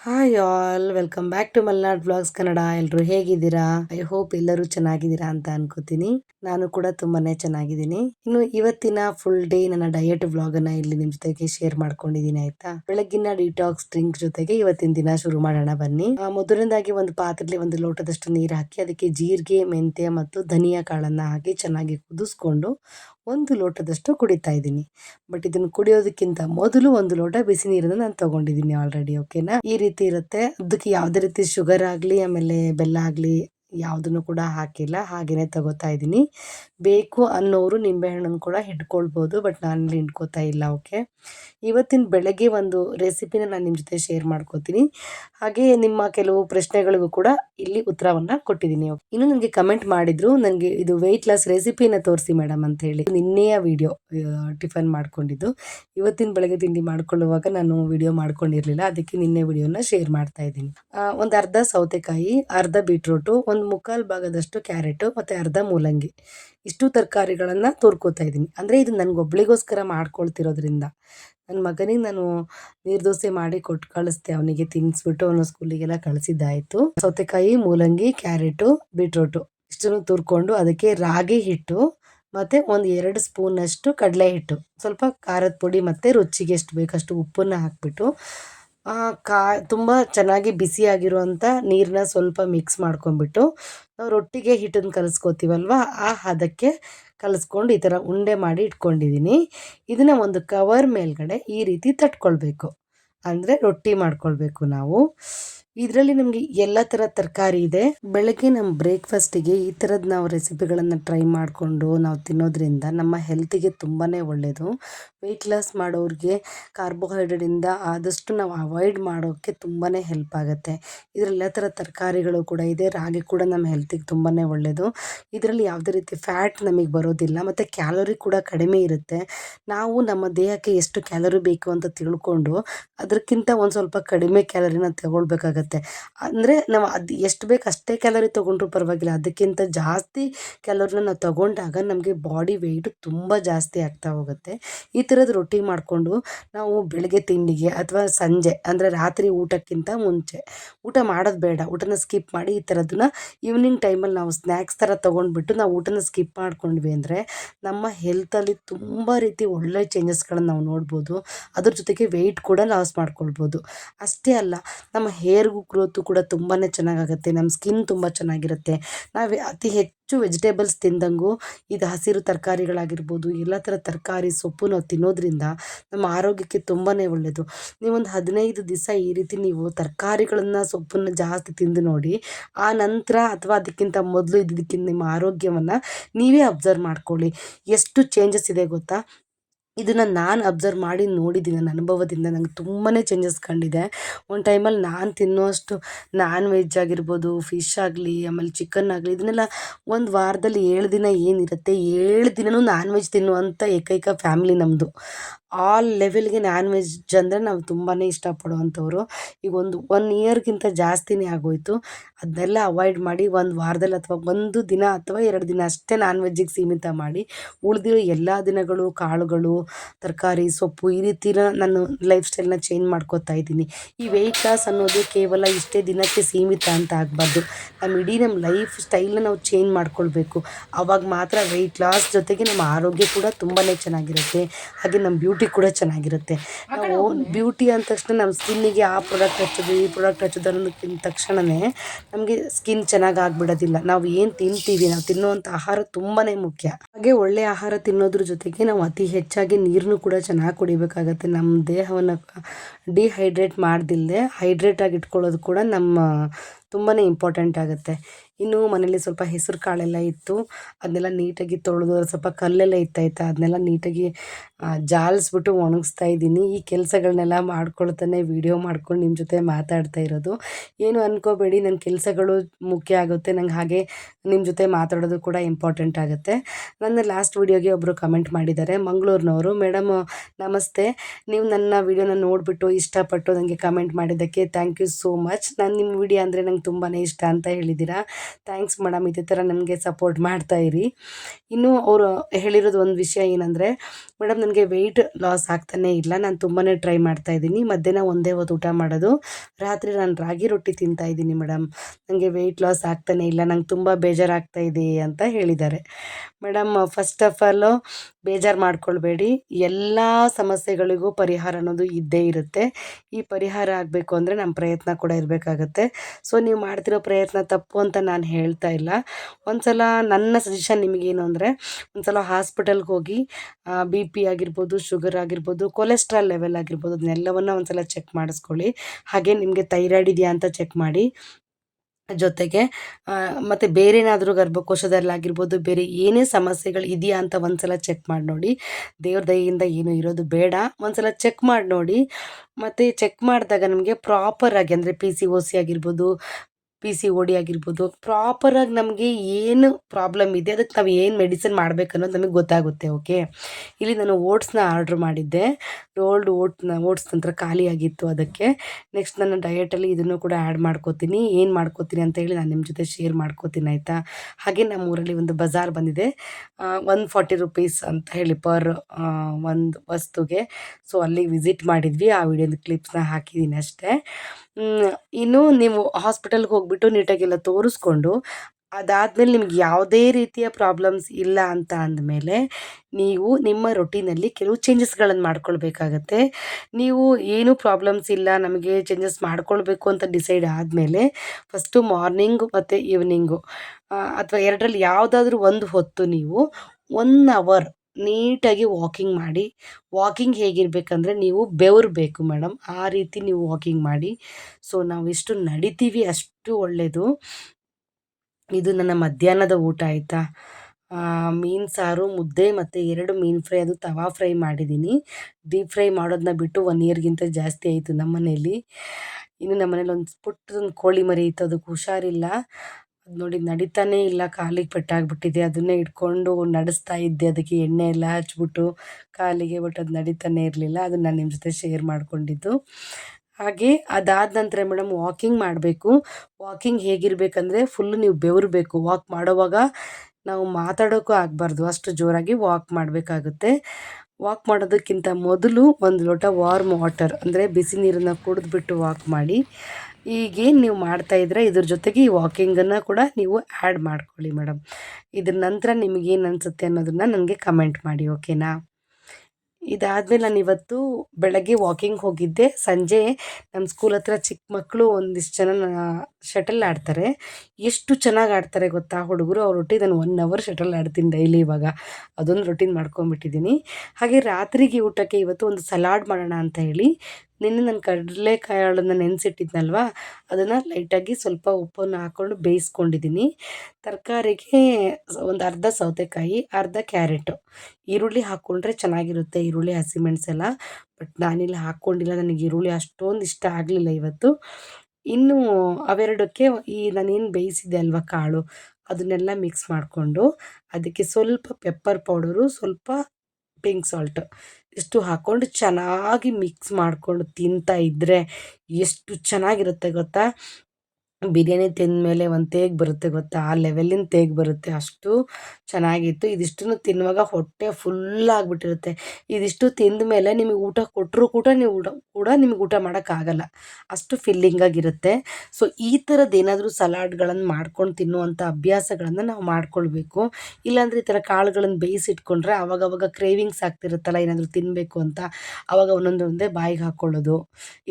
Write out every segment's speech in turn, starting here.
Hi all welcome back to Malnad blogs Kannada ಎಲ್ಲರೂ ಹೇಗಿದ್ದೀರಾ? I hope ಎಲ್ಲರೂ ಚೆನ್ನಾಗಿದ್ದೀರಾ ಅಂತ ಅನ್ಕೋತೀನಿ. ನಾನು ಕೂಡ ತುಂಬಾನೇ ಚೆನ್ನಾಗಿದ್ದೀನಿ. ಇನ್ನು ಇವತ್ತಿನ ಫುಲ್ ಡೇ ನನ್ನ ಡಯಟ್ ಬ್ಲಾಗ್ ಅನ್ನ ಇಲ್ಲಿ ನಿಮ್ ಜೊತೆಗೆ ಶೇರ್ ಮಾಡ್ಕೊಂಡಿದ್ದೀನಿ ಆಯ್ತಾ? ಬೆಳಗ್ಗಿನ ಡಿಟಾಕ್ಸ್ ಡ್ರಿಂಕ್ ಜೊತೆಗೆ ಇವತ್ತಿನ ದಿನ ಶುರು ಮಾಡೋಣ ಬನ್ನಿ. ಆ, ಮೊದಲನೇದಾಗಿ ಒಂದು ಪಾತ್ರೆಲಿ ಒಂದು ಲೋಟದಷ್ಟು ನೀರು ಹಾಕಿ ಅದಕ್ಕೆ ಜೀರಿಗೆ ಮೆಂತ್ಯ ಮತ್ತು ಧನಿಯಾ ಕಾಳನ್ನ ಹಾಕಿ ಚೆನ್ನಾಗಿ ಕುದಿಸ್ಕೊಂಡು ಒಂದು ಲೋಟದಷ್ಟು ಕುಡಿತಾ ಇದ್ದೀನಿ. ಬಟ್ ಇದನ್ನು ಕುಡಿಯೋದಕ್ಕಿಂತ ಮೊದಲು ಒಂದು ಲೋಟ ಬಿಸಿ ನೀರನ್ನು ನಾನು ತಗೊಂಡಿದ್ದೀನಿ ಆಲ್ರೆಡಿ ಓಕೆನಾ ಈ ರೀತಿ ಇರುತ್ತೆ. ಅದಕ್ಕೆ ಯಾವುದೇ ರೀತಿ ಶುಗರ್ ಆಗಲಿ ಆಮೇಲೆ ಬೆಲ್ಲ ಆಗಲಿ ಯಾವುದನ್ನು ಕೂಡ ಹಾಕಿಲ್ಲ, ಹಾಗೇನೆ ತಗೋತಾ ಇದ್ದೀನಿ. ಬೇಕು ಅನ್ನೋರು ನಿಂಬೆಹಣ್ಣನ್ನು ಕೂಡ ಹಿಡ್ಕೊಳ್ಬೋದು, ಬಟ್ ನಾನು ಇಲ್ಲಿ ಹಿಡ್ಕೋತಾ ಇಲ್ಲ ಓಕೆ. ಇವತ್ತಿನ ಬೆಳಗ್ಗೆ ಒಂದು ರೆಸಿಪಿನ ನಾನು ನಿಮ್ಮ ಜೊತೆ ಶೇರ್ ಮಾಡ್ಕೋತೀನಿ. ಹಾಗೆಯೇ ನಿಮ್ಮ ಕೆಲವು ಪ್ರಶ್ನೆಗಳಿಗೂ ಕೂಡ ಇಲ್ಲಿ ಉತ್ತರವನ್ನು ಕೊಟ್ಟಿದ್ದೀನಿ ಇನ್ನು ನನಗೆ ಕಮೆಂಟ್ ಮಾಡಿದ್ರು, ನನಗೆ ಇದು ವೆಯ್ಟ್ ಲಾಸ್ ರೆಸಿಪಿನ ತೋರಿಸಿ ಮೇಡಮ್ ಅಂತ ಹೇಳಿ. ನಿನ್ನೆಯ ವಿಡಿಯೋ ಟಿಫನ್ ಮಾಡ್ಕೊಂಡಿದ್ದು. ಇವತ್ತಿನ ಬೆಳಗ್ಗೆ ತಿಂಡಿ ಮಾಡ್ಕೊಳ್ಳುವಾಗ ನಾನು ವಿಡಿಯೋ ಮಾಡ್ಕೊಂಡಿರ್ಲಿಲ್ಲ, ಅದಕ್ಕೆ ನಿನ್ನೆ ವಿಡಿಯೋನ ಶೇರ್ ಮಾಡ್ತಾ ಇದ್ದೀನಿ. ಒಂದು ಅರ್ಧ ಸೌತೆಕಾಯಿ, ಅರ್ಧ ಬೀಟ್ರೂಟು ಒಂದು ಮುಕ್ಕಾಲು ಭಾಗದಷ್ಟು ಕ್ಯಾರೆಟು ಮತ್ತು ಅರ್ಧ ಮೂಲಂಗಿ. ಇಷ್ಟು ತರಕಾರಿಗಳನ್ನು ತುರ್ಕೋತಾ ಇದ್ದೀನಿ. ಅಂದರೆ ಇದು ನನಗೊಬ್ಳಿಗೋಸ್ಕರ ಮಾಡ್ಕೊಳ್ತಿರೋದ್ರಿಂದ. ನನ್ನ ಮಗನಿಗೆ ನಾನು ನೀರು ದೋಸೆ ಮಾಡಿ ಕೊಟ್ಟು ಕಳಿಸ್ತೆ ಅವನಿಗೆ ತಿನ್ನಿಸ್ಬಿಟ್ಟು ಅವನು ಸ್ಕೂಲಿಗೆಲ್ಲ ಕಳಿಸಿದ್ದಾಯಿತು. ಸೌತೆಕಾಯಿ, ಮೂಲಂಗಿ, ಕ್ಯಾರೆಟು, ಬೀಟ್ರೋಟು ಇಷ್ಟನ್ನು ತುರ್ಕೊಂಡು ಅದಕ್ಕೆ ರಾಗಿ ಹಿಟ್ಟು ಮತ್ತು ಒಂದು ಎರಡು ಸ್ಪೂನಷ್ಟು ಕಡಲೆ ಹಿಟ್ಟು. ಸ್ವಲ್ಪ ಖಾರದ ಪುಡಿ ಮತ್ತು ರುಚಿಗೆ ಎಷ್ಟು ಬೇಕಷ್ಟು ಉಪ್ಪನ್ನು ಹಾಕಿಬಿಟ್ಟು ಕಾ, ತುಂಬ ಚೆನ್ನಾಗಿ ಬಿಸಿಯಾಗಿರುವಂಥ ನೀರನ್ನ ಸ್ವಲ್ಪ ಮಿಕ್ಸ್ ಮಾಡ್ಕೊಂಬಿಟ್ಟು ನಾವು ರೊಟ್ಟಿಗೆ ಹಿಟ್ಟನ್ನು ಕಲಿಸ್ಕೋತೀವಲ್ವ? ಆ ಹದಕ್ಕೆ ಕಲಿಸ್ಕೊಂಡು ಈ ಥರ ಉಂಡೆ ಮಾಡಿ ಇಟ್ಕೊಂಡಿದ್ದೀನಿ ಇದನ್ನು ಒಂದು ಕವರ್ ಮೇಲ್ಗಡೆ ಈ ರೀತಿ ತಟ್ಕೊಳ್ಬೇಕು. ಅಂದರೆ ರೊಟ್ಟಿ ಮಾಡ್ಕೊಳ್ಬೇಕು ನಾವು. ಇದರಲ್ಲಿ ನಮಗೆ ಎಲ್ಲ ಥರ ತರಕಾರಿ ಇದೆ. ಬೆಳಗ್ಗೆ ನಮ್ಮ ಬ್ರೇಕ್ಫಾಸ್ಟಿಗೆ ಈ ಥರದ ನಾವು ರೆಸಿಪಿಗಳನ್ನು ಟ್ರೈ ಮಾಡಿಕೊಂಡು ನಾವು ತಿನ್ನೋದ್ರಿಂದ ನಮ್ಮ ಹೆಲ್ತಿಗೆ ತುಂಬಾ ಒಳ್ಳೆಯದು ವೆಯ್ಟ್ ಲಾಸ್ ಮಾಡೋರಿಗೆ ಕಾರ್ಬೋಹೈಡ್ರೇಟಿಂದ ಆದಷ್ಟು ನಾವು ಅವಾಯ್ಡ್ ಮಾಡೋಕ್ಕೆ ತುಂಬಾ ಹೆಲ್ಪ್ ಆಗುತ್ತೆ. ಇದರಲ್ಲಿ ಎಲ್ಲ ಥರ ತರಕಾರಿಗಳು ಕೂಡ ಇದೆ. ರಾಗಿ ಕೂಡ ನಮ್ಮ ಹೆಲ್ತಿಗೆ ತುಂಬಾ ಒಳ್ಳೆಯದು ಇದರಲ್ಲಿ ಯಾವುದೇ ರೀತಿ ಫ್ಯಾಟ್ ನಮಗೆ ಬರೋದಿಲ್ಲ. ಮತ್ತು ಕ್ಯಾಲೋರಿ ಕೂಡ ಕಡಿಮೆ ಇರುತ್ತೆ. ನಾವು ನಮ್ಮ ದೇಹಕ್ಕೆ ಎಷ್ಟು ಕ್ಯಾಲೋರಿ ಬೇಕು ಅಂತ ತಿಳ್ಕೊಂಡು ಅದಕ್ಕಿಂತ ಒಂದು ಸ್ವಲ್ಪ ಕಡಿಮೆ ಕ್ಯಾಲೋರಿನ ತಗೊಳ್ಬೇಕಾಗತ್ತೆ. ಅಂದರೆ ನಾವು ಅದು ಎಷ್ಟು ಬೇಕು ಅಷ್ಟೇ ಕ್ಯಾಲೋರಿ ತೊಗೊಂಡ್ರೂ ಪರವಾಗಿಲ್ಲ. ಅದಕ್ಕಿಂತ ಜಾಸ್ತಿ ಕ್ಯಾಲೋರಿನ ನಾವು ತಗೊಂಡಾಗ ನಮಗೆ ಬಾಡಿ ವೆಯ್ಟ್ ತುಂಬ ಜಾಸ್ತಿ ಆಗ್ತಾ ಹೋಗುತ್ತೆ. ಈ ಥರದ್ದು ರೊಟ್ಟಿ ಮಾಡಿಕೊಂಡು ನಾವು ಬೆಳಗ್ಗೆ ತಿಂಡಿಗೆ ಅಥವಾ ಸಂಜೆ, ಅಂದರೆ ರಾತ್ರಿ ಊಟಕ್ಕಿಂತ ಮುಂಚೆ, ಊಟ ಮಾಡೋದು ಬೇಡ. ಊಟನ ಸ್ಕಿಪ್ ಮಾಡಿ ಈ ಥರದನ್ನ ಈವ್ನಿಂಗ್ ಟೈಮಲ್ಲಿ ನಾವು ಸ್ನ್ಯಾಕ್ಸ್ ಥರ ತೊಗೊಂಡ್ಬಿಟ್ಟು ನಾವು ಊಟನ ಸ್ಕಿಪ್ ಮಾಡ್ಕೊಂಡ್ವಿ ಅಂದರೆ ನಮ್ಮ ಹೆಲ್ತಲ್ಲಿ ತುಂಬ ರೀತಿ ಒಳ್ಳೆ ಚೇಂಜಸ್ಗಳನ್ನು ನಾವು ನೋಡ್ಬೋದು. ಅದ್ರ ಜೊತೆಗೆ ವೆಯ್ಟ್ ಕೂಡ ಲಾಸ್ ಮಾಡ್ಕೊಳ್ಬೋದು. ಅಷ್ಟೇ ಅಲ್ಲ, ನಮ್ಮ ಹೇರ್ಗೂ ಗ್ರೋತು ಕೂಡ ತುಂಬಾ ಚೆನ್ನಾಗಾಗುತ್ತೆ. ನಮ್ಮ ಸ್ಕಿನ್ ತುಂಬ ಚೆನ್ನಾಗಿರುತ್ತೆ. ನಾವು ಅತಿ ಹೆಚ್ಚು ವೆಜಿಟೇಬಲ್ಸ್ ತಿಂದಂಗೂ ಇದು ಹಸಿರು ತರಕಾರಿಗಳಾಗಿರ್ಬೋದು, ಎಲ್ಲ ಥರ ತರಕಾರಿ, ಸೊಪ್ಪು ನಾವು ತಿನ್ನೋದ್ರಿಂದ ನಮ್ಮ ಆರೋಗ್ಯಕ್ಕೆ ತುಂಬಾ ಒಳ್ಳೆಯದು ನೀವೊಂದು ಹದಿನೈದು ದಿವಸ ಈ ರೀತಿ ನೀವು ತರಕಾರಿಗಳನ್ನು, ಸೊಪ್ಪನ್ನು ಜಾಸ್ತಿ ತಿಂದು ನೋಡಿ, ಆ ನಂತರ ಅಥವಾ ಅದಕ್ಕಿಂತ ಮೊದಲು ಇದ್ದಿದ್ದಕ್ಕಿಂತ ನಿಮ್ಮ ಆರೋಗ್ಯವನ್ನು ನೀವೇ ಅಬ್ಸರ್ವ್ ಮಾಡ್ಕೊಳ್ಳಿ. ಎಷ್ಟು ಚೇಂಜಸ್ ಇದೆ ಗೊತ್ತಾ? ಇದನ್ನು ನಾನು ಅಬ್ಸರ್ವ್ ಮಾಡಿ ನೋಡಿದ್ದೀನಿ ನನ್ನ ಅನುಭವದಿಂದ. ನಂಗೆ ತುಂಬಾ ಚೇಂಜಸ್ ಕಂಡಿದೆ. ಒಂದು ಟೈಮಲ್ಲಿ ನಾನು ತಿನ್ನುವಷ್ಟು ನಾನ್ ವೆಜ್ ಆಗಿರ್ಬೋದು ಫಿಶ್ ಆಗಲಿ, ಆಮೇಲೆ ಚಿಕನ್ ಆಗಲಿ, ಇದನ್ನೆಲ್ಲ ಒಂದು ವಾರದಲ್ಲಿ ಏಳು ದಿನ ಏನಿರುತ್ತೆ, ಏಳು ದಿನವೂ ನಾನ್ ವೆಜ್ ತಿನ್ನುವಂಥ ಏಕೈಕ ಫ್ಯಾಮಿಲಿ ನಮ್ಮದು ಆಲ್ ಲೆವೆಲ್ಗೆ ನಾನ್ ವೆಜ್ ಅಂದರೆ ನಾವು ತುಂಬಾ ಇಷ್ಟಪಡುವಂಥವ್ರು. ಈಗ ಒಂದು ಒನ್ ಇಯರ್ಗಿಂತ ಜಾಸ್ತಿನೇ ಆಗೋಯಿತು. ಅದನ್ನೆಲ್ಲ ಅವಾಯ್ಡ್ ಮಾಡಿ ಒಂದು ವಾರದಲ್ಲಿ ಅಥವಾ ಒಂದು ದಿನ ಅಥವಾ ಎರಡು ದಿನ ಅಷ್ಟೇ ನಾನ್ ವೆಜ್ಜಿಗೆ ಸೀಮಿತ ಮಾಡಿ ಉಳಿದಿರೋ ಎಲ್ಲ ದಿನಗಳು, ಕಾಳುಗಳು, ತರಕಾರಿ, ಸೊಪ್ಪು ಈ ರೀತಿನ ನಾನು ಲೈಫ್ ಸ್ಟೈಲ್ನ ಚೇಂಜ್ ಮಾಡ್ಕೋತಾ ಇದ್ದೀನಿ. ಈ ವೆಯ್ಟ್ ಲಾಸ್ ಅನ್ನೋದು ಕೇವಲ ಇಷ್ಟೇ ದಿನಕ್ಕೆ ಸೀಮಿತ ಅಂತ ಆಗಬಾರ್ದು. ನಮ್ಮ ಇಡೀ ನಮ್ಮ ಲೈಫ್ ಸ್ಟೈಲ್ನ ನಾವು ಚೇಂಜ್ ಮಾಡ್ಕೊಳ್ಬೇಕು. ಆವಾಗ ಮಾತ್ರ ವೆಯ್ಟ್ ಲಾಸ್ ಜೊತೆಗೆ ನಮ್ಮ ಆರೋಗ್ಯ ಕೂಡ ತುಂಬಾ ಚೆನ್ನಾಗಿರುತ್ತೆ. ಹಾಗೆ ನಮ್ಮ ಬ್ಯೂಟಿ ಕೂಡ ಚೆನ್ನಾಗಿರುತ್ತೆ. ನಾವು ಬ್ಯೂಟಿ ಅಂದ ತಕ್ಷಣ ನಮ್ಮ ಸ್ಕಿನ್ನಿಗೆ ಆ ಪ್ರಾಡಕ್ಟ್ ಹಚ್ಚೋದು ಈ ಪ್ರಾಡಕ್ಟ್ ಹಚ್ಚೋದು ಅನ್ನೋದಕ್ಕಿಂತ ತಕ್ಷಣವೇ ನಮಗೆ ಸ್ಕಿನ್ ಚೆನ್ನಾಗಿ ಆಗ್ಬಿಡೋದಿಲ್ಲ. ನಾವು ಏನು ತಿಂತೀವಿ ನಾವು ತಿನ್ನುವಂಥ ಆಹಾರ ತುಂಬಾ ಮುಖ್ಯ. ಹಾಗೆ ಒಳ್ಳೆ ಆಹಾರ ತಿನ್ನೋದ್ರ ಜೊತೆಗೆ ನಾವು ಅತಿ ಹೆಚ್ಚಾಗಿ ನೀರನ್ನು ಕೂಡ ಚೆನ್ನಾಗಿ ಕುಡಿಬೇಕಾಗತ್ತೆ. ನಮ್ಮ ದೇಹವನ್ನು ಡಿಹೈಡ್ರೇಟ್ ಮಾಡ್ದಿಲ್ಲದೆ ಹೈಡ್ರೇಟಾಗಿ ಇಟ್ಕೊಳ್ಳೋದು ಕೂಡ ನಮ್ಮ ತುಂಬಾ ಇಂಪಾರ್ಟೆಂಟ್ ಆಗುತ್ತೆ. ಇನ್ನು ಮನೇಲಿ ಸ್ವಲ್ಪ ಹೆಸರು ಕಾಳೆಲ್ಲ ಇತ್ತು. ಅದನ್ನೆಲ್ಲ ನೀಟಾಗಿ ತೊಳೆದು ಸ್ವಲ್ಪ ಕಲ್ಲೆಲ್ಲ ಇತ್ತಾಯ್ತಾ ಅದನ್ನೆಲ್ಲ ನೀಟಾಗಿ ಜಾಲಿಸ್ಬಿಟ್ಟು ಒಣಗಿಸ್ತಾ ಇದ್ದೀನಿ. ಈ ಕೆಲಸಗಳನ್ನೆಲ್ಲ ಮಾಡ್ಕೊಳ್ತಾನೆ ವೀಡಿಯೋ ಮಾಡ್ಕೊಂಡು ನಿಮ್ಮ ಜೊತೆ ಮಾತಾಡ್ತಾ ಇರೋದು. ಏನು ಅನ್ಕೋಬೇಡಿ ನನ್ನ ಕೆಲಸಗಳು ಮುಖ್ಯ ಆಗುತ್ತೆ. ನಂಗೆ ಹಾಗೆ ನಿಮ್ಮ ಜೊತೆ ಮಾತಾಡೋದು ಕೂಡ ಇಂಪಾರ್ಟೆಂಟ್ ಆಗುತ್ತೆ. ನನ್ನ ಲಾಸ್ಟ್ ವೀಡಿಯೋಗೆ ಒಬ್ಬರು ಕಮೆಂಟ್ ಮಾಡಿದ್ದಾರೆ. ಮಂಗಳೂರಿನವರು, ಮೇಡಮ್, ನಮಸ್ತೆ. ನೀವು ನನ್ನ ವೀಡಿಯೋನ ನೋಡಿಬಿಟ್ಟು ಇಷ್ಟಪಟ್ಟು ನನಗೆ ಕಮೆಂಟ್ ಮಾಡಿದ್ದಕ್ಕೆ ಥ್ಯಾಂಕ್ ಯು ಸೋ ಮಚ್. ನಾನು ನಿಮ್ಮ ವಿಡಿಯೋ ಅಂದರೆ ನಂಗೆ ತುಂಬಾ ಇಷ್ಟ ಅಂತ ಹೇಳಿದ್ದೀರಾ? ಥ್ಯಾಂಕ್ಸ್ ಮೇಡಮ್ ಇದೇ ಥರ ನನಗೆ ಸಪೋರ್ಟ್ ಮಾಡ್ತಾ ಇರಿ. ಇನ್ನು ಅವರು ಹೇಳಿರೋದು ಒಂದು ವಿಷಯ ಏನಂದರೆ ಮೇಡಮ್ ನನಗೆ ವೆಯ್ಟ್ ಲಾಸ್ ಆಗ್ತಾನೇ ಇಲ್ಲ, ನಾನು ತುಂಬಾ ಟ್ರೈ ಮಾಡ್ತಾ ಇದ್ದೀನಿ. ಮಧ್ಯಾಹ್ನ ಒಂದೇ ಹೊತ್ತು ಊಟ ಮಾಡೋದು, ರಾತ್ರಿ ನಾನು ರಾಗಿ ರೊಟ್ಟಿ ತಿಂತಾ ಇದ್ದೀನಿ ಮೇಡಮ್ ನನಗೆ ವೆಯ್ಟ್ ಲಾಸ್ ಆಗ್ತಾನೇ ಇಲ್ಲ, ನಂಗೆ ತುಂಬ ಬೇಜಾರಾಗ್ತಾ ಇದೆ ಅಂತ ಹೇಳಿದ್ದಾರೆ. ಮೇಡಮ್ ಫಸ್ಟ್ ಆಫ್ ಆಲು ಬೇಜಾರು ಮಾಡ್ಕೊಳ್ಬೇಡಿ. ಎಲ್ಲ ಸಮಸ್ಯೆಗಳಿಗೂ ಪರಿಹಾರ ಅನ್ನೋದು ಇದ್ದೇ ಇರುತ್ತೆ. ಈ ಪರಿಹಾರ ಆಗಬೇಕು ಅಂದರೆ ನಮ್ಮ ಪ್ರಯತ್ನ ಕೂಡ ಇರಬೇಕಾಗತ್ತೆ. ಸೊ ನೀವು ಮಾಡ್ತಿರೋ ಪ್ರಯತ್ನ ತಪ್ಪು ಅಂತ ನಾನು ಹೇಳ್ತಾ ಇಲ್ಲ. ಒಂದು ಸಲ ನನ್ನ ಸಜೆಷನ್ ನಿಮಗೇನು ಅಂದರೆ ಒಂದು ಸಲ ಹಾಸ್ಪಿಟಲ್ಗೆ ಹೋಗಿ ಬಿ ಪಿ ಆಗಿರ್ಬೋದು ಶುಗರ್ ಆಗಿರ್ಬೋದು ಕೊಲೆಸ್ಟ್ರಾಲ್ ಲೆವೆಲ್ ಆಗಿರ್ಬೋದು, ಅದನ್ನೆಲ್ಲವನ್ನು ಒಂದು ಸಲ ಚೆಕ್ ಮಾಡಿಸ್ಕೊಳ್ಳಿ. ಹಾಗೆ ನಿಮಗೆ ಥೈರಾಯ್ಡ್ ಇದೆಯಾ ಅಂತ ಚೆಕ್ ಮಾಡಿ. ಜೊತೆಗೆ ಮತ್ತು ಬೇರೆ ಏನಾದರೂ ಗರ್ಭಕೋಶದಲ್ಲಾಗಿರ್ಬೋದು ಬೇರೆ ಏನೇ ಸಮಸ್ಯೆಗಳು ಇದೆಯಾ ಅಂತ ಒಂದು ಸಲ ಚೆಕ್ ಮಾಡಿ ನೋಡಿ. ದೇವ್ರ ದಯೆಯಿಂದ ಏನು ಇರೋದು ಬೇಡ. ಒಂದು ಸಲ ಚೆಕ್ ಮಾಡಿ ನೋಡಿ. ಮತ್ತು ಚೆಕ್ ಮಾಡಿದಾಗ ನಮಗೆ ಪ್ರಾಪರಾಗಿ ಅಂದರೆ ಪಿ ಸಿ ಓ ಸಿ ಆಗಿರ್ಬೋದು ಪಿ ಸಿ ಓ ಡಿ ಆಗಿರ್ಬೋದು ಪ್ರಾಪರಾಗಿ ನಮಗೆ ಏನು ಪ್ರಾಬ್ಲಮ್ ಇದೆ ಅದಕ್ಕೆ ನಾವು ಏನು ಮೆಡಿಸಿನ್ ಮಾಡಬೇಕು ಅನ್ನೋದು ನಮಗೆ ಗೊತ್ತಾಗುತ್ತೆ ಓಕೆ ಇಲ್ಲಿ ನಾನು ಓಟ್ಸ್ನ ಆರ್ಡ್ರ್ ಮಾಡಿದ್ದೆ. ರೋಲ್ಡ್ ಓಟ್ನ ಓಟ್ಸ್ ನಂತರ ಖಾಲಿಯಾಗಿತ್ತು ಅದಕ್ಕೆ. ನೆಕ್ಸ್ಟ್ ನನ್ನ ಡಯಟಲ್ಲಿ ಇದನ್ನು ಕೂಡ ಆ್ಯಡ್ ಮಾಡ್ಕೋತೀನಿ. ಏನು ಮಾಡ್ಕೋತೀನಿ ಅಂತ ಹೇಳಿ ನಾನು ನಿಮ್ಮ ಜೊತೆ ಶೇರ್ ಮಾಡ್ಕೋತೀನಿ, ಆಯಿತಾ? ಹಾಗೆ ನಮ್ಮ ಊರಲ್ಲಿ ಒಂದು ಬಜಾರ್ ಬಂದಿದೆ. ಒನ್ ಫಾರ್ಟಿ ರುಪೀಸ್ ಅಂತ ಹೇಳಿ ಪರ್ ಒಂದು ವಸ್ತುಗೆ. ಸೊ ಅಲ್ಲಿಗೆ ವಿಸಿಟ್ ಮಾಡಿದ್ವಿ. ಆ ವಿಡಿಯೋದ ಕ್ಲಿಪ್ಸ್ನ ಹಾಕಿದ್ದೀನಿ ಅಷ್ಟೇ. ಇನ್ನು ನೀವು ಹಾಸ್ಪಿಟಲ್ಗೆ ಹೋಗ್ಬಿಟ್ಟು ನೀಟಾಗೆಲ್ಲ ತೋರಿಸ್ಕೊಂಡು ಅದಾದಮೇಲೆ ನಿಮ್ಗೆ ಯಾವುದೇ ರೀತಿಯ ಪ್ರಾಬ್ಲಮ್ಸ್ ಇಲ್ಲ ಅಂತ ಅಂದಮೇಲೆ ನೀವು ನಿಮ್ಮ ರೊಟೀನಲ್ಲಿ ಕೆಲವು ಚೇಂಜಸ್ಗಳನ್ನು ಮಾಡ್ಕೊಳ್ಬೇಕಾಗತ್ತೆ. ನೀವು ಏನು ಪ್ರಾಬ್ಲಮ್ಸ್ ಇಲ್ಲ, ನಮಗೆ ಚೇಂಜಸ್ ಮಾಡ್ಕೊಳ್ಬೇಕು ಅಂತ ಡಿಸೈಡ್ ಆದಮೇಲೆ ಫಸ್ಟು ಮಾರ್ನಿಂಗು ಮತ್ತು ಈವ್ನಿಂಗು ಅಥವಾ ಎರಡರಲ್ಲಿ ಯಾವುದಾದ್ರೂ ಒಂದು ಹೊತ್ತು ನೀವು ಒನ್ ಅವರ್ ನೀಟಾಗಿ ವಾಕಿಂಗ್ ಮಾಡಿ. ವಾಕಿಂಗ್ ಹೇಗಿರಬೇಕಂದ್ರೆ ನೀವು ಬೆವರಬೇಕು ಮೇಡಮ್ ಆ ರೀತಿ ನೀವು ವಾಕಿಂಗ್ ಮಾಡಿ. ಸೊ ನಾವು ಎಷ್ಟು ನಡಿತೀವಿ, ಅಷ್ಟು ಒಳ್ಳೆಯದು ಇದು ನನ್ನ ಮಧ್ಯಾಹ್ನದ ಊಟ ಆಯಿತಾ? ಮೀನು ಸಾರು, ಮುದ್ದೆ ಮತ್ತು ಎರಡು ಮೀನು ಫ್ರೈ, ಅದು ತವಾ ಫ್ರೈ ಮಾಡಿದ್ದೀನಿ ಡೀಪ್ ಫ್ರೈ ಮಾಡೋದನ್ನ ಬಿಟ್ಟು ಒನ್ ಇಯರ್ಗಿಂತ ಜಾಸ್ತಿ ಆಯಿತು ನಮ್ಮ ಮನೇಲಿ ಇನ್ನು ನಮ್ಮ ಮನೇಲಿ ಒಂದು ಪುಟ್ಟದೊಂದು ಕೋಳಿ ಮರಿ ಇತ್ತು ಅದಕ್ಕೆ ಹುಷಾರಿಲ್ಲ. ನೋಡಿ ನಡೀತಾನೇ ಇಲ್ಲ, ಕಾಲಿಗೆ ಪೆಟ್ಟಾಗ್ಬಿಟ್ಟಿದೆ. ಅದನ್ನೇ ಇಟ್ಕೊಂಡು ನಡೆಸ್ತಾ ಇದ್ದೆ. ಅದಕ್ಕೆ ಎಣ್ಣೆ ಎಲ್ಲ ಹಚ್ಬಿಟ್ಟು ಕಾಲಿಗೆ ಬಟ್ ಅದು ನಡೀತಾನೆ ಇರಲಿಲ್ಲ. ಅದನ್ನು ನಾನು ನಿಮ್ಮ ಜೊತೆ ಶೇರ್ ಮಾಡ್ಕೊಂಡಿದ್ದು. ಹಾಗೆ ಅದಾದ ನಂತರ ಮೇಡಮ್ ವಾಕಿಂಗ್ ಮಾಡಬೇಕು. ವಾಕಿಂಗ್ ಹೇಗಿರಬೇಕಂದ್ರೆ ಫುಲ್ ನೀವು ಬೆವರಬೇಕು. ವಾಕ್ ಮಾಡೋವಾಗ ನಾವು ಮಾತಾಡೋಕ್ಕೂ ಆಗಬಾರ್ದು. ಅಷ್ಟು ಜೋರಾಗಿ ವಾಕ್ ಮಾಡಬೇಕಾಗುತ್ತೆ. ವಾಕ್ ಮಾಡೋದಕ್ಕಿಂತ ಮೊದಲು ಒಂದು ಲೋಟ ವಾರ್ಮ್ ವಾಟರ್ ಅಂದರೆ ಬಿಸಿ ನೀರನ್ನು ಕುಡಿದ್ಬಿಟ್ಟು ವಾಕ್ ಮಾಡಿ. ಈಗೇನು ನೀವು ಮಾಡ್ತಾಯಿದ್ರೆ ಇದ್ರ ಜೊತೆಗೆ ಈ ವಾಕಿಂಗನ್ನು ಕೂಡ ನೀವು ಆ್ಯಡ್ ಮಾಡ್ಕೊಳ್ಳಿ ಮೇಡಮ್ ಇದ್ರ ನಂತರ ನಿಮಗೇನು ಅನಿಸುತ್ತೆ ಅನ್ನೋದನ್ನು ನನಗೆ ಕಮೆಂಟ್ ಮಾಡಿ ಓಕೆನಾ ಇದಾದಮೇಲೆ ನಾನು ಇವತ್ತು ಬೆಳಗ್ಗೆ ವಾಕಿಂಗ್ ಹೋಗಿದ್ದೆ. ಸಂಜೆ ನಮ್ಮ ಸ್ಕೂಲ್ ಹತ್ರ ಚಿಕ್ಕ ಮಕ್ಕಳು ಒಂದಿಷ್ಟು ಜನ ಶಟಲ್ ಆಡ್ತಾರೆ. ಎಷ್ಟು ಚೆನ್ನಾಗಿ ಆಡ್ತಾರೆ ಗೊತ್ತಾ ಹುಡುಗರು? ಅವ್ರ ಒಟ್ಟಿಗೆ ನಾನು ಒನ್ ಅವರ್ ಶಟಲ್ ಆಡ್ತೀನಿ ಡೈಲಿ ಇವಾಗ. ಅದೊಂದು ರೊಟೀನ್ ಮಾಡ್ಕೊಂಬಿಟ್ಟಿದ್ದೀನಿ ಹಾಗೆ ರಾತ್ರಿಗೆ ಊಟಕ್ಕೆ ಇವತ್ತು ಒಂದು ಸಲಾಡ್ ಮಾಡೋಣ ಅಂತ ಹೇಳಿ ನಿನ್ನೆ ನಾನು ಹಾಳನ್ನು ನೆನೆಸಿಟ್ಟಿದ್ನಲ್ವ? ಅದನ್ನು ಲೈಟಾಗಿ ಸ್ವಲ್ಪ ಉಪ್ಪನ್ನು ಹಾಕ್ಕೊಂಡು ಬೇಯಿಸ್ಕೊಂಡಿದ್ದೀನಿ ತರಕಾರಿಗೆ ಒಂದು ಅರ್ಧ ಸೌತೆಕಾಯಿ, ಅರ್ಧ ಕ್ಯಾರೆಟು. ಈರುಳ್ಳಿ ಹಾಕ್ಕೊಂಡ್ರೆ ಚೆನ್ನಾಗಿರುತ್ತೆ ಈರುಳ್ಳಿ ಹಸಿಮೆಣಸೆಲ್ಲ ಬಟ್ ನಾನಿಲ್ಲಿ ಹಾಕ್ಕೊಂಡಿಲ್ಲ ನನಗೆ ಈರುಳ್ಳಿ ಅಷ್ಟೊಂದು ಇಷ್ಟ ಆಗಲಿಲ್ಲ ಇವತ್ತು. ಇನ್ನು ಅವೆರಡಕ್ಕೆ ಈ ನಾನೇನು ಬೇಯಿಸಿದೆ ಅಲ್ವಾ ಕಾಳು, ಅದನ್ನೆಲ್ಲ ಮಿಕ್ಸ್ ಮಾಡಿಕೊಂಡು ಅದಕ್ಕೆ ಸ್ವಲ್ಪ ಪೆಪ್ಪರ್ ಪೌಡರು ಸ್ವಲ್ಪ ಪಿಂಕ್ ಸಾಲ್ಟ್ ಇಷ್ಟು ಹಾಕ್ಕೊಂಡು ಚೆನ್ನಾಗಿ ಮಿಕ್ಸ್ ಮಾಡಿಕೊಂಡು ತಿಂತಾ ಇದ್ದರೆ ಎಷ್ಟು ಚೆನ್ನಾಗಿರುತ್ತೆ ಗೊತ್ತಾ? ಬಿರಿಯಾನಿ ತಿಂದಮೇಲೆ ಒಂದು ತೇಗ್ ಬರುತ್ತೆ ಗೊತ್ತಾ? ಆ ಲೆವೆಲಿನ ತೇಗ್ ಬರುತ್ತೆ. ಅಷ್ಟು ಚೆನ್ನಾಗಿತ್ತು. ಇದಿಷ್ಟನ್ನು ತಿನ್ನುವಾಗ ಹೊಟ್ಟೆ ಫುಲ್ ಆಗಿಬಿಟ್ಟಿರುತ್ತೆ. ಇದಿಷ್ಟು ತಿಂದ ಮೇಲೆ ನಿಮಗೆ ಊಟ ಕೊಟ್ಟರೂ ಕೂಡ ನೀವು ಊಟ, ಕೂಡ ನಿಮ್ಗೆ ಊಟ ಮಾಡೋಕ್ಕಾಗಲ್ಲ. ಅಷ್ಟು ಫಿಲ್ಲಿಂಗಾಗಿರುತ್ತೆ ಸೊ ಈ ಥರದ್ದು ಏನಾದರೂ ಸಲಾಡ್ಗಳನ್ನು ಮಾಡ್ಕೊಂಡು ತಿನ್ನುವಂಥ ಅಭ್ಯಾಸಗಳನ್ನು ನಾವು ಮಾಡ್ಕೊಳ್ಬೇಕು. ಇಲ್ಲಾಂದರೆ ಈ ಥರ ಕಾಳುಗಳನ್ನು ಬೇಯಿಸಿಟ್ಕೊಂಡ್ರೆ ಅವಾಗವಾಗ ಕ್ರೇವಿಂಗ್ಸ್ ಆಗ್ತಿರುತ್ತಲ್ಲ, ಏನಾದರೂ ತಿನ್ನಬೇಕು ಅಂತ. ಆವಾಗ ಒಂದೊಂದು ಒಂದೇ ಬಾಯಿಗೆ ಹಾಕ್ಕೊಳ್ಳೋದು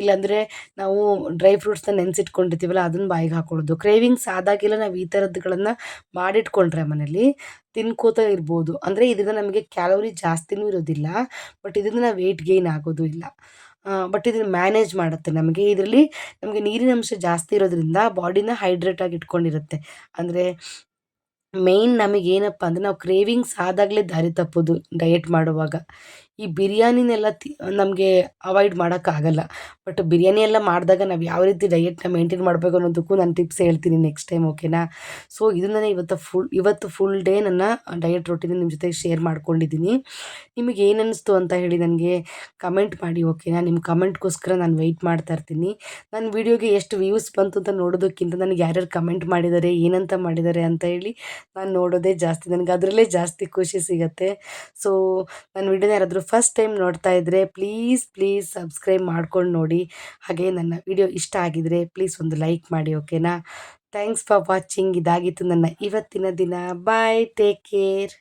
ಇಲ್ಲಾಂದರೆ ನಾವು ಡ್ರೈ ಫ್ರೂಟ್ಸ್ನ ನೆನೆಸಿಟ್ಕೊಂಡಿರ್ತೀವಲ್ಲ ಅದನ್ನು ಬಾಯಿಗೆ ಹಾಕೊಳ್ಳೋದು. ಕ್ರೇವಿಂಗ್ಸ್ ಆದಾಗೆಲ್ಲ ನಾವು ಈ ಥರದ್ದುಗಳನ್ನು ಮಾಡಿಟ್ಕೊಂಡ್ರೆ ಮನೇಲಿ ತಿನ್ಕೋತಾ ಇರ್ಬೋದು. ಅಂದರೆ ಇದರಿಂದ ನಮಗೆ ಕ್ಯಾಲೋರಿ ಜಾಸ್ತಿನೂ ಇರೋದಿಲ್ಲ ಬಟ್ ಇದರಿಂದ ನಾವು ವೆಯ್ಟ್ ಗೇನ್ ಆಗೋದು ಇಲ್ಲ. ಬಟ್ ಇದನ್ನು ಮ್ಯಾನೇಜ್ ಮಾಡುತ್ತೆ ನಮಗೆ. ಇದರಲ್ಲಿ ನಮಗೆ ನೀರಿನ ಅಂಶ ಜಾಸ್ತಿ ಇರೋದ್ರಿಂದ ಬಾಡಿನ ಹೈಡ್ರೇಟಾಗಿ ಇಟ್ಕೊಂಡಿರುತ್ತೆ. ಅಂದರೆ ಮೇಯ್ನ್ ನಮಗೇನಪ್ಪ ಅಂದರೆ ನಾವು ಕ್ರೇವಿಂಗ್ಸ್ ಆದಾಗಲೇ ದಾರಿ ತಪ್ಪೋದು ಡಯಟ್ ಮಾಡುವಾಗ. ಈ ಬಿರಿಯಾನಿನೆಲ್ಲ ತಿ, ನಮಗೆ ಅವಾಯ್ಡ್ ಮಾಡೋಕ್ಕಾಗಲ್ಲ. ಬಟ್ ಬಿರಿಯಾನಿ ಎಲ್ಲ ಮಾಡಿದಾಗ ನಾವು ಯಾವ ರೀತಿ ಡಯೆಟ್ನ ಮೇಂಟೈನ್ ಮಾಡಬೇಕು ಅನ್ನೋದಕ್ಕೂ ನಾನು ಟಿಪ್ಸ್ ಹೇಳ್ತೀನಿ ನೆಕ್ಸ್ಟ್ ಟೈಮ್ ಓಕೆನಾ ಸೊ ಇದನ್ನೇ ಇವತ್ತು ಫುಲ್ ಇವತ್ತು ಫುಲ್ ಡೇ ನನ್ನ ಡಯಟ್ ರೊಟೀನ್ ನಿಮ್ಮ ಜೊತೆ ಶೇರ್ ಮಾಡ್ಕೊಂಡಿದ್ದೀನಿ ನಿಮಗೆ ಏನು ಅನ್ನಿಸ್ತು ಅಂತ ಹೇಳಿ ನನಗೆ ಕಮೆಂಟ್ ಮಾಡಿ ಓಕೆನಾ ನಿಮ್ಮ ಕಮೆಂಟ್ಗೋಸ್ಕರ ನಾನು ವೆಯ್ಟ್ ಮಾಡ್ತಾ ಇರ್ತೀನಿ. ನನ್ನ ವೀಡಿಯೋಗೆ ಎಷ್ಟು ವ್ಯೂಸ್ ಬಂತು ಅಂತ ನೋಡೋದಕ್ಕಿಂತ ನನಗೆ ಯಾರ್ಯಾರು ಕಮೆಂಟ್ ಮಾಡಿದ್ದಾರೆ ಏನಂತ ಮಾಡಿದ್ದಾರೆ ಅಂತ ಹೇಳಿ ನಾನು ನೋಡೋದೇ ಜಾಸ್ತಿ. ನನಗೆ ಅದರಲ್ಲೇ ಜಾಸ್ತಿ ಖುಷಿ ಸಿಗುತ್ತೆ. ಸೊ ನನ್ನ ವೀಡಿಯೋನ ಯಾರಾದರೂ ಫಸ್ಟ್ ಟೈಮ್ ನೋಡ್ತಾ ಇದ್ದರೆ ಪ್ಲೀಸ್ ಪ್ಲೀಸ್ ಸಬ್ಸ್ಕ್ರೈಬ್ ಮಾಡ್ಕೊಂಡು ನೋಡಿ. ಹಾಗೆ ನನ್ನ ವಿಡಿಯೋ ಇಷ್ಟ ಆಗಿದರೆ ಪ್ಲೀಸ್ ಒಂದು ಲೈಕ್ ಮಾಡಿ ಓಕೆನಾ ಥ್ಯಾಂಕ್ಸ್ ಫಾರ್ ವಾಚಿಂಗ್ ಇದಾಗಿತ್ತು ನನ್ನ ಇವತ್ತಿನ ದಿನ. Bye take care